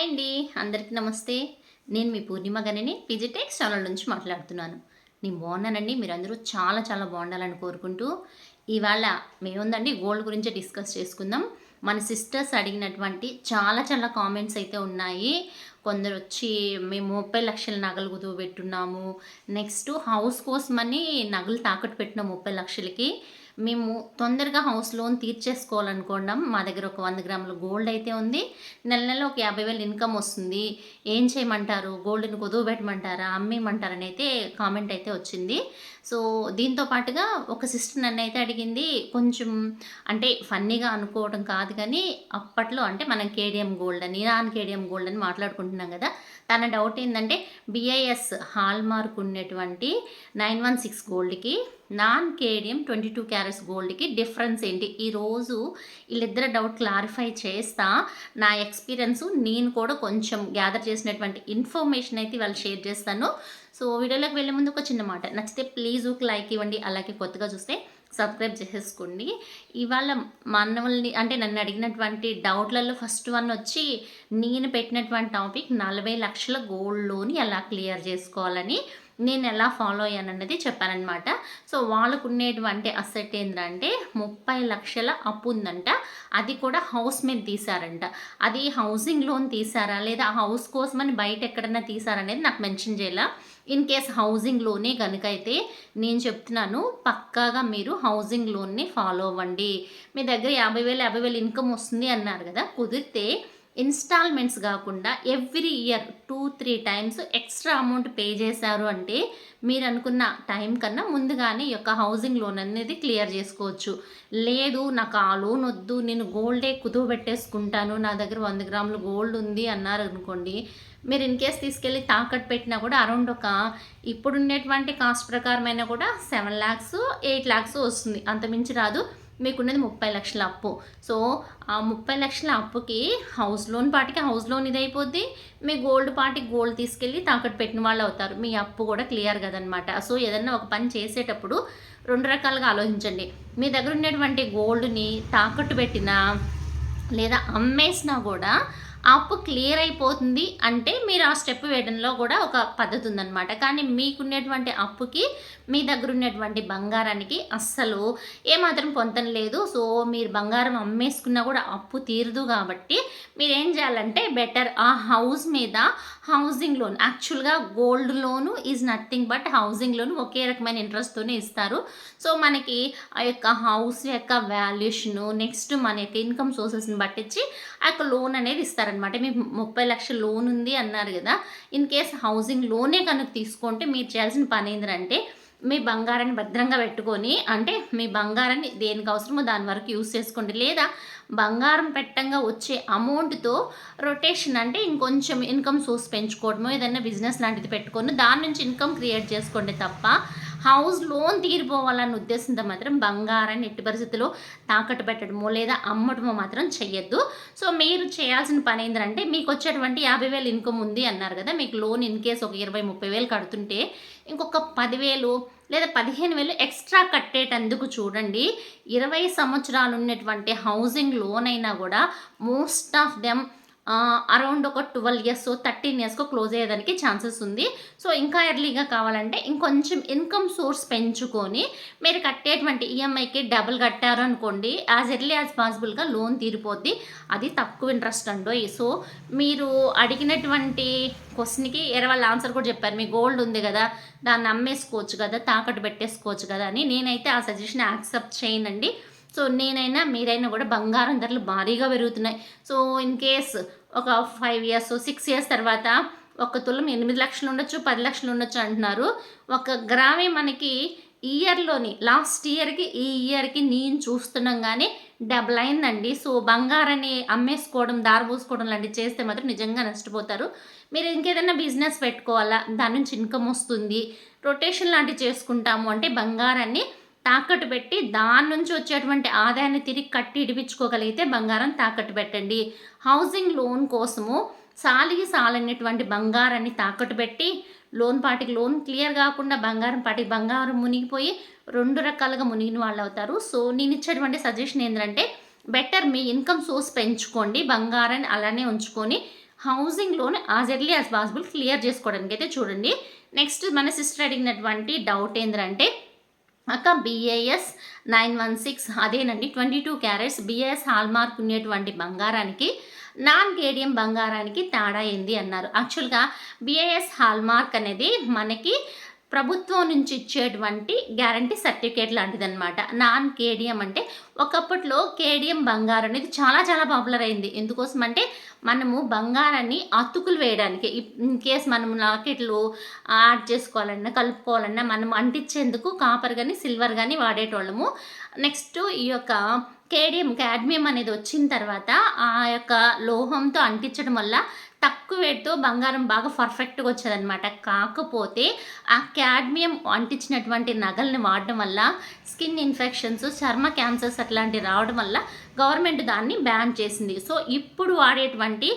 Hi అండి. అందరికీ నమస్తే. నేను మీ పూర్ణిమ గనిని పిజిటెక్స్ ఛానల్ నుంచి మాట్లాడుతున్నాను. నేను బాగున్నానండి. మీరందరూ చాలా చాలా బాగుండాలని కోరుకుంటూ ఇవాళ మేముందండి గోల్డ్ గురించి డిస్కస్ చేసుకుందాం. మన సిస్టర్స్ అడిగినటువంటి చాలా చాలా కామెంట్స్ అయితే ఉన్నాయి. కొందరు వచ్చి మేము ముప్పై లక్షల నగలు కుదువ పెట్టున్నాము. నెక్స్ట్ హౌస్ కోసమని నగలు తాకట్టు పెట్టిన ముప్పై లక్షలకి మేము తొందరగా హౌస్ లోన్ తీర్చేసుకోవాలనుకోండం మా దగ్గర ఒక వంద గ్రాముల గోల్డ్ అయితే ఉంది. నెల నెల ఒక యాభై వేలు ఇన్కమ్ వస్తుంది. ఏం చేయమంటారు? గోల్డ్ని కుదువ పెట్టమంటారా? అమ్మేయమంటారని అయితే కామెంట్ అయితే వచ్చింది. సో దీంతో పాటుగా ఒక సిస్టర్ నన్ను అయితే అడిగింది కొంచెం అంటే ఫన్నీగా అనుకోవడం కాదు కానీ అప్పట్లో అంటే మనం కేడిఎం గోల్డ్ అని నాన్ కేడిఎం గోల్డ్ అని మాట్లాడుకుంటున్నాం కదా తన డౌట్ ఏంటంటే బిఐఎస్ హాల్ మార్క్ ఉన్నటువంటి nine one six గోల్డ్కి non cadmium twenty two carats గోల్డ్కి difference ఏంటి? ఈరోజు వీళ్ళిద్దరు డౌట్ క్లారిఫై చేస్తా. నా ఎక్స్పీరియన్స్ నేను కూడా కొంచెం గ్యాదర్ చేసినటువంటి ఇన్ఫర్మేషన్ అయితే వాళ్ళు షేర్ చేస్తాను. సో వీడియోలోకి వెళ్ళే ముందు ఒక చిన్న మాట. నచ్చితే ప్లీజ్ ఒక లైక్ ఇవ్వండి. అలాగే కొత్తగా చూస్తే సబ్స్క్రైబ్ చేసేసుకోండి. ఇవాళ మనల్ని అంటే నన్ను అడిగినటువంటి డౌట్లలో ఫస్ట్ వన్ వచ్చి నేను పెట్టినటువంటి టాపిక్ నలభై లక్షల గోల్డ్ లోన్ ఎలా క్లియర్ చేసుకోవాలని నేను ఎలా ఫాలో అయ్యానన్నది చెప్పానమాట సో వాళ్ళకు ఉండేటువంటి అసెట్ ఏంటంటే ముప్పై లక్షల అప్పు ఉందంట. అది కూడా హౌస్ మీద తీసారంట అది హౌసింగ్ లోన్ తీసారా లేదా హౌస్ కోసమని బయట ఎక్కడన్నా తీసారనేది నాకు మెన్షన్ చేయాల. ఇన్ కేస్ హౌసింగ్లోనే కనుక అయితే నేను చెప్తున్నాను పక్కాగా మీరు హౌసింగ్ లోన్ని ఫాలో అవ్వండి. మీ దగ్గర యాభై వేలు యాభై వేలు ఇన్కమ్ వస్తుంది అన్నారు కదా కుదిరితే ఇన్స్టాల్మెంట్స్ కాకుండా every year two three times extra amount pay చేశారు అంటే మీరు అనుకున్న టైం కన్నా ముందుగానే ఈ యొక్క హౌసింగ్ లోన్ అనేది క్లియర్ చేసుకోవచ్చు. లేదు నాకు ఆ లోన్ వద్దు నేను గోల్డే కుదువ పెట్టేసుకుంటాను నా దగ్గర వంద గ్రాములు గోల్డ్ ఉంది అన్నారు అనుకోండి మీరు ఇన్ కేస్ తీసుకెళ్ళి తాకట్టు పెట్టినా కూడా అరౌండ్ ఒక ఇప్పుడు ఉండేటువంటి కాస్ట్ ప్రకారమైనా కూడా సెవెన్ ల్యాక్స్ ఎయిట్ ల్యాక్స్ వస్తుంది. అంతమించి రాదు. మీకున్నది ముప్పై లక్షల అప్పు. సో ఆ ముప్పై లక్షల అప్పుకి హౌస్ లోన్ పాటికి హౌస్ లోన్ ఇది అయిపోద్ది మీ గోల్డ్ పాటికి గోల్డ్ తీసుకెళ్ళి తాకట్టు పెట్టిన వాళ్ళు అవుతారు. మీ అప్పు కూడా క్లియర్ కదనమాట. సో ఏదన్నా ఒక పని చేసేటప్పుడు రెండు రకాలుగా ఆలోచించండి. మీ దగ్గర ఉన్నటువంటి గోల్డ్ని తాకట్టు పెట్టినా లేదా అమ్మేసినా కూడా అప్పు క్లియర్ అయిపోతుంది అంటే మీరు ఆ స్టెప్ వేయడంలో కూడా ఒక పద్ధతి ఉందన్నమాట. కానీ మీకున్నటువంటి అప్పుకి మీ దగ్గర ఉన్నటువంటి బంగారానికి అస్సలు ఏమాత్రం పొందడం లేదు. సో మీరు బంగారం అమ్మేసుకున్నా కూడా అప్పు తీరదు కాబట్టి మీరు ఏం చేయాలంటే బెటర్ ఆ హౌస్ మీద హౌసింగ్ లోన్ యాక్చువల్గా gold loan is nothing but housing loan ఒకే రకమైన ఇంట్రెస్ట్తోనే ఇస్తారు. సో మనకి ఆ యొక్క హౌస్ యొక్క వాల్యుయేషను నెక్స్ట్ మన యొక్క ఇన్కమ్ సోర్సెస్ని పట్టించి ఆ యొక్క లోన్ అనేది ఇస్తారనమాట మీకు ముప్పై లక్షల లోన్ ఉంది అన్నారు కదా. ఇన్ కేస్ హౌసింగ్లోనే కనుక తీసుకుంటే మీరు చేయాల్సిన పని ఏంటంటే మీ బంగారాన్ని భద్రంగా పెట్టుకొని అంటే మీ బంగారాన్ని దేనికి అవసరమో దాని వరకు యూస్ చేసుకోండి. లేదా బంగారం పెట్టంగా వచ్చే అమౌంట్తో రొటేషన్ అంటే ఇంకొంచెం ఇన్కమ్ సోర్స్ పెంచుకోవడమో ఏదైనా బిజినెస్ లాంటిది పెట్టుకొని దాని నుంచి ఇన్కమ్ క్రియేట్ చేసుకోండి తప్ప హౌస్ లోన్ తీరిపోవాలన్న ఉద్దేశంతో మాత్రం బంగారాన్ని ఎట్టి పరిస్థితుల్లో తాకట్టు పెట్టడమో లేదా అమ్మటమో మాత్రం చెయ్యొద్దు. సో మీరు చేయాల్సిన పని ఏంటంటే మీకు వచ్చేటువంటి యాభై వేలు ఇన్కమ్ ఉంది అన్నారు కదా మీకు లోన్ ఇన్ కేసు ఒక ఇరవై ముప్పై వేలు కడుతుంటే ఇంకొక పదివేలు లేదా పదిహేను వేలు ఎక్స్ట్రా కట్టేటందుకు చూడండి. ఇరవై సంవత్సరాలు ఉన్నటువంటి హౌసింగ్ లోన్ అయినా కూడా మోస్ట్ ఆఫ్ దెమ్ అరౌండ్ ఒక ట్వెల్వ్ ఇయర్స్ థర్టీన్ ఇయర్స్కో క్లోజ్ అయ్యేదానికి ఛాన్సెస్ ఉంది. సో ఇంకా ఎర్లీగా కావాలంటే ఇంకొంచెం ఇన్కమ్ సోర్స్ పెంచుకొని మీరు కట్టేటువంటి ఈఎంఐకి డబుల్ కట్టారు అనుకోండి యాజ్ ఎర్లీ యాజ్ పాసిబుల్గా లోన్ తీరిపోద్ది. అది తక్కువ ఇంట్రెస్ట్ అండో. సో మీరు అడిగినటువంటి క్వశ్చన్కి ఇరవై ఆన్సర్ కూడా చెప్పారు. మీ గోల్డ్ ఉంది కదా దాన్ని అమ్మేసుకోవచ్చు కదా తాకట్టు పెట్టేసుకోవచ్చు కదా అని నేనైతే ఆ సజెషన్ యాక్సెప్ట్ చేయనండి. సో నేనైనా మీరైనా కూడా బంగారం ధరలు భారీగా పెరుగుతున్నాయి. సో ఇన్ కేస్ ఒక ఫైవ్ ఇయర్స్ సిక్స్ ఇయర్స్ తర్వాత ఒక తులం ఎనిమిది లక్షలు ఉండొచ్చు పది లక్షలు ఉండొచ్చు అంటున్నారు. ఒక గ్రామే మనకి ఇయర్లోని లాస్ట్ ఇయర్కి ఈ ఇయర్కి నేను చూస్తున్నాం కానీ డబుల్ అయిందండి. సో బంగారాన్ని అమ్మేసుకోవడం దారబోసుకోవడం లాంటివి చేస్తే మాత్రం నిజంగా నష్టపోతారు. మీరు ఇంకేదైనా బిజినెస్ పెట్టుకోవాలా? దాని నుంచి ఇన్కమ్ వస్తుంది. రొటేషన్ లాంటివి చేసుకుంటాము అంటే బంగారాన్ని తాకట్టు పెట్టి దాని నుంచి వచ్చేటువంటి ఆదాయాన్ని తిరిగి కట్టి ఇడిపించుకోగలిగితే బంగారం తాకట్టు పెట్టండి. హౌసింగ్ లోన్ కోసము సాలిగి సాలనేటువంటి బంగారాన్ని తాకట్టు పెట్టి లోన్ పాటికి లోన్ క్లియర్ కాకుండా బంగారం పాటికి బంగారం మునిగిపోయి రెండు రకాలుగా మునిగిన వాళ్ళు అవుతారు. సో నేను ఇచ్చేటువంటి సజెషన్ ఏంటంటే బెటర్ మీ ఇన్కమ్ సోర్స్ పెంచుకోండి బంగారాన్ని అలానే ఉంచుకొని housing loan as early as possible clear చేసుకోవడానికి అయితే చూడండి. నెక్స్ట్ మన సిస్టర్ అడిగినటువంటి డౌట్ ఏంటంటే అక్క బిఏఎస్ నైన్ వన్ సిక్స్ అదేనండి twenty two carats. BIS hallmark ఉండేటువంటి బంగారానికి నాన్ కేడియం బంగారానికి తేడా ఏంది అన్నారు. యాక్చువల్గా బిఏఎస్ హాల్మార్క్ అనేది మనకి ప్రభుత్వం నుంచి ఇచ్చేటువంటి గ్యారంటీ సర్టిఫికేట్ లాంటిదన్నమాట. నాన్ కేడిఎం అంటే ఒకప్పట్లో కేడిఎం బంగారం అనేది చాలా చాలా పాపులర్ అయింది. ఎందుకోసం అంటే మనము బంగారాన్ని అతుకులు వేయడానికి ఇన్ కేస్ మనం లాకెట్లు యాడ్ చేసుకోవాలన్నా కలుపుకోవాలన్నా మనం అంటించేందుకు కాపర్ కానీ సిల్వర్ కానీ వాడేటోళ్ళము. నెక్స్ట్ ఈ యొక్క కేడియం క్యాడ్మియం అనేది వచ్చిన తర్వాత ఆ యొక్క లోహంతో అంటించడం వల్ల తక్కువ వేడితో బంగారం బాగా పర్ఫెక్ట్గా వచ్చేదనమాట కాకపోతే ఆ క్యాడ్మియం అంటించినటువంటి నగల్ని వాడడం వల్ల స్కిన్ ఇన్ఫెక్షన్స్ చర్మ క్యాన్సర్స్ అట్లాంటివి రావడం వల్ల గవర్నమెంట్ దాన్ని బ్యాన్ చేసింది. సో ఇప్పుడు వాడేటువంటి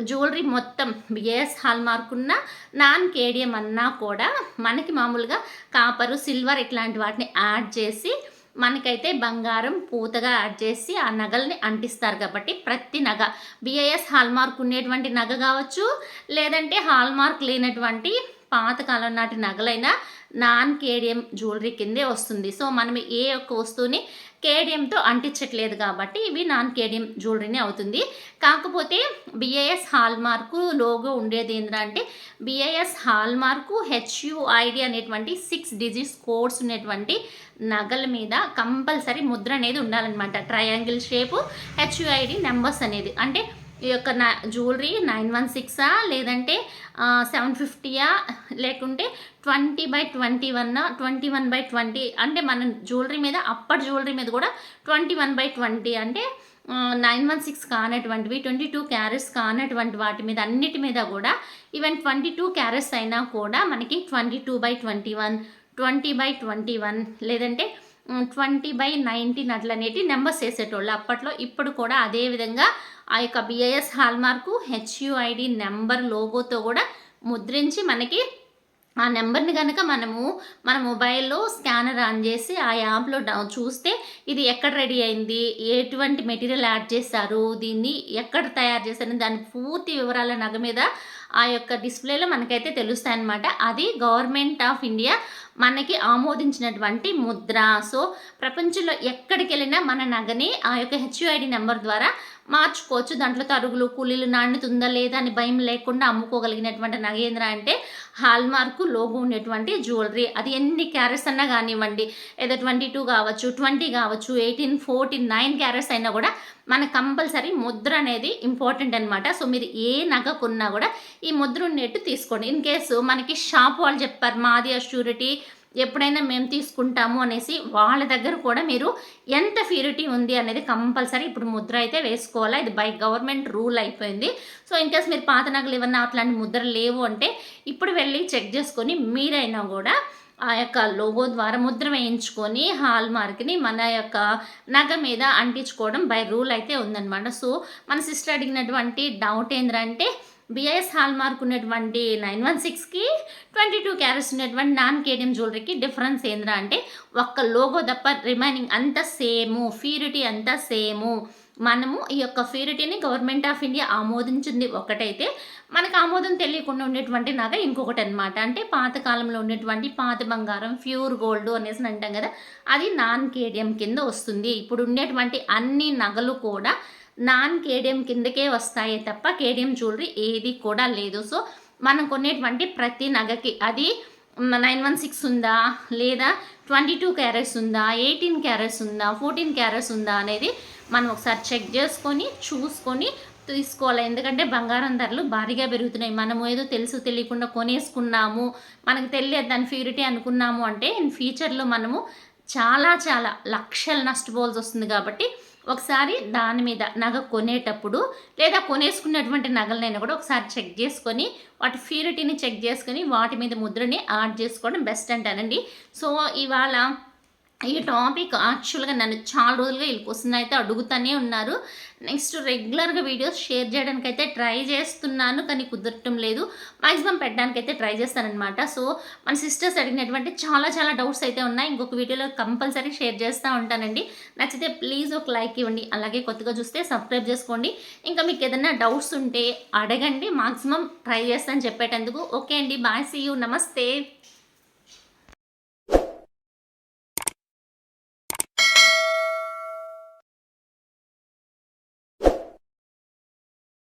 జ్యువెలరీ మొత్తం బిఎస్ హాల్ మార్క్ ఉన్న నాన్ కేడియం అన్నా కూడా మనకి మామూలుగా కాపరు సిల్వర్ ఇట్లాంటి వాటిని యాడ్ చేసి మనకైతే బంగారం పూతగా యాడ్ చేసి ఆ నగల్ని అంటిస్తారు కాబట్టి ప్రతి నగ. బిఐఎస్ హాల్మార్క్ ఉండేటువంటి నగ కావచ్చు లేదంటే హాల్మార్క్ లేనటువంటి పాతకాలం నాటి నగలైనా నాన్ కేడియం జ్యువెలరీ కిందే వస్తుంది. సో మనం ఏ ఒక్క వస్తువుని కేడియంతో అంటించట్లేదు కాబట్టి ఇవి నాన్ కేడియం జ్యువెలరీనే అవుతుంది. కాకపోతే బిఐఎస్ హాల్ మార్కు లోగో ఉండేది ఏంటంటే బిఐఎస్ హాల్ మార్కు హెచ్యుఐడి అనేటువంటి సిక్స్ డిజిట్స్ కోడ్స్ ఉన్నటువంటి నగల మీద కంపల్సరీ ముద్ర అనేది ఉండాలన్నమాట. ట్రయాంగిల్ షేపు హెచ్యుఐడి నెంబర్స్ అనేది. అంటే ఈ యొక్క నా జ్యువెలరీ నైన్ వన్ సిక్సా? లేదంటే సెవెన్ ఫిఫ్టీయా? లేకుంటే twenty by twenty one twenty one by twenty? అంటే మన జ్యువెలరీ మీద అప్పటి జ్యువెలరీ మీద కూడా ట్వంటీ వన్ బై ట్వంటీ. అంటే నైన్ వన్ సిక్స్ కానటువంటివి ట్వంటీ టూ క్యారెట్స్ కానటువంటి వాటి మీద అన్నిటి మీద కూడా ఈవెన్ ట్వంటీ టూ క్యారెట్స్ అయినా కూడా మనకి twenty two by twenty one twenty by twenty one లేదంటే ట్వంటీ బై నైన్టీన్ అట్లనేటి నెంబర్స్ వేసేటోళ్ళు. అప్పట్లో ఇప్పుడు కూడా అదే విధంగా ఆ యొక్క బిఐఎస్ హాల్మార్కు హెచ్యుఐడి నెంబర్ లోగోతో కూడా ముద్రించి మనకి ఆ నెంబర్ని కనుక మనము మన మొబైల్లో స్కానర్ ఆన్ చేసి ఆ యాప్లో చూస్తే ఇది ఎక్కడ రెడీ అయింది ఎటువంటి మెటీరియల్ యాడ్ చేశారు దీన్ని ఎక్కడ తయారు చేశారు దాని పూర్తి వివరాల నగ మీద ఆ యొక్క డిస్ప్లేలో మనకైతే తెలుస్తాయి అనమాట అది గవర్నమెంట్ ఆఫ్ ఇండియా మనకి ఆమోదించినటువంటి ముద్ర. సో ప్రపంచంలో ఎక్కడికి వెళ్ళినా మన నగని ఆ యొక్క హెచ్యుఐడి నెంబర్ ద్వారా మార్చుకోవచ్చు. దాంట్లో తరుగులు కూలీలు నాణ్యత ఉందా లేదా అని భయం లేకుండా అమ్ముకోగలిగినటువంటి నగేంద్ర అంటే హాల్మార్క్ లోగో ఉండేటువంటి జ్యువెలరీ. అది ఎన్ని క్యారెట్స్ అన్నా కానివ్వండి ఏదో ట్వంటీ టూ కావచ్చు ట్వంటీ కావచ్చు ఎయిటీన్ ఫోర్టీన్ నైన్ క్యారెట్స్ అయినా కూడా మన కంపల్సరీ ముద్ర అనేది ఇంపార్టెంట్ అనమాట సో మీరు ఏ నగ కొన్నా కూడా ఈ ముద్ర ఉండేట్టు తీసుకోండి. ఇన్ కేసు మనకి షాప్ వాళ్ళు చెప్పారు మాది అష్యూరిటీ ఎప్పుడైనా మేము తీసుకుంటాము అనేసి వాళ్ళ దగ్గర కూడా మీరు ఎంత ప్యూరిటీ ఉంది అనేది కంపల్సరీ ఇప్పుడు ముద్ర అయితే వేసుకోవాలా? ఇది బై గవర్నమెంట్ రూల్ అయిపోయింది. సో ఇన్ కేస్ మీరు పాత నగలు ఏమన్నా అట్లాంటి ముద్ర లేవు అంటే ఇప్పుడు వెళ్ళి చెక్ చేసుకొని మీరైనా కూడా ఆ యొక్క లోగో ద్వారా ముద్ర వేయించుకొని హాల్ మార్క్ని మన యొక్క నగ మీద అంటించుకోవడం బై రూల్ అయితే ఉందన్నమాట. సో మన సిస్టర్ అడిగినటువంటి డౌట్ ఏంటంటే బిఐఎస్ హాల్ మార్క్ ఉన్నటువంటి నైన్ వన్ సిక్స్కి ట్వంటీ టూ క్యారెట్స్ ఉన్నటువంటి నాన్ కేడియం జ్యువెలరీకి డిఫరెన్స్ ఏంద్రా అంటే ఒక్క లోగో తప్ప రిమైనింగ్ అంతా సేము ఫ్యూరిటీ అంతా సేము మనము ఈ యొక్క ఫ్యూరిటీని గవర్నమెంట్ ఆఫ్ ఇండియా ఆమోదించింది ఒకటైతే మనకు ఆమోదం తెలియకుండా ఉండేటువంటి నగ ఇంకొకటి అనమాట అంటే పాతకాలంలో ఉండేటువంటి పాత బంగారం ప్యూర్ గోల్డ్ అనేసి అంటాం కదా అది నాన్ కేడియం కింద వస్తుంది. ఇప్పుడు ఉండేటువంటి అన్ని నగలు కూడా నాన్ కేడియం కిందకే వస్తాయి తప్ప కేడియం జ్యువెలరీ ఏది కూడా లేదు. సో మనం కొనేటువంటి ప్రతి నగకి అది నైన్ వన్ సిక్స్ ఉందా లేదా ట్వంటీ టూ క్యారెట్స్ ఉందా ఎయిటీన్ క్యారెట్స్ ఉందా ఫోర్టీన్ క్యారెట్స్ ఉందా అనేది మనం ఒకసారి చెక్ చేసుకొని చూసుకొని తీసుకోవాలి. ఎందుకంటే బంగారం ధరలు భారీగా పెరుగుతున్నాయి. మనము ఏదో తెలుసు తెలియకుండా కొనేసుకున్నాము మనకు తెలియదు దాని ప్యూరిటీ అనుకున్నాము అంటే ఇన్ ఫ్యూచర్లో మనము చాలా చాలా లక్షలు నష్టపోవాల్సి వస్తుంది కాబట్టి ఒకసారి దాని మీద నగ కొనేటప్పుడు లేదా కొనేసుకున్నటువంటి నగలనైనా కూడా ఒకసారి చెక్ చేసుకొని వాటి ప్యూరిటీని చెక్ చేసుకొని వాటి మీద ముద్రని యాడ్ చేసుకోవడం బెస్ట్ అంటానండి. సో ఇవాళ ఈ టాపిక్ యాక్చువల్గా నన్ను చాలా రోజులుగా వీళ్ళ క్వశ్చన్ అయితే అడుగుతూనే ఉన్నారు. నెక్స్ట్ రెగ్యులర్గా వీడియోస్ షేర్ చేయడానికి అయితే ట్రై చేస్తున్నాను కానీ కుదరటం లేదు. మ్యాక్సిమం పెట్టడానికి అయితే ట్రై చేస్తానమాట సో మన సిస్టర్స్ అడిగినటువంటి చాలా చాలా డౌట్స్ అయితే ఉన్నాయి. ఇంకొక వీడియోలో కంపల్సరీ షేర్ చేస్తూ ఉంటానండి. నచ్చితే ప్లీజ్ ఒక లైక్ ఇవ్వండి. అలాగే కొత్తగా చూస్తే సబ్స్క్రైబ్ చేసుకోండి. ఇంకా మీకు ఏదైనా డౌట్స్ ఉంటే అడగండి. మాక్సిమం ట్రై చేస్తాను చెప్పేటందుకు. ఓకే అండి. బాయ్. See you. నమస్తే.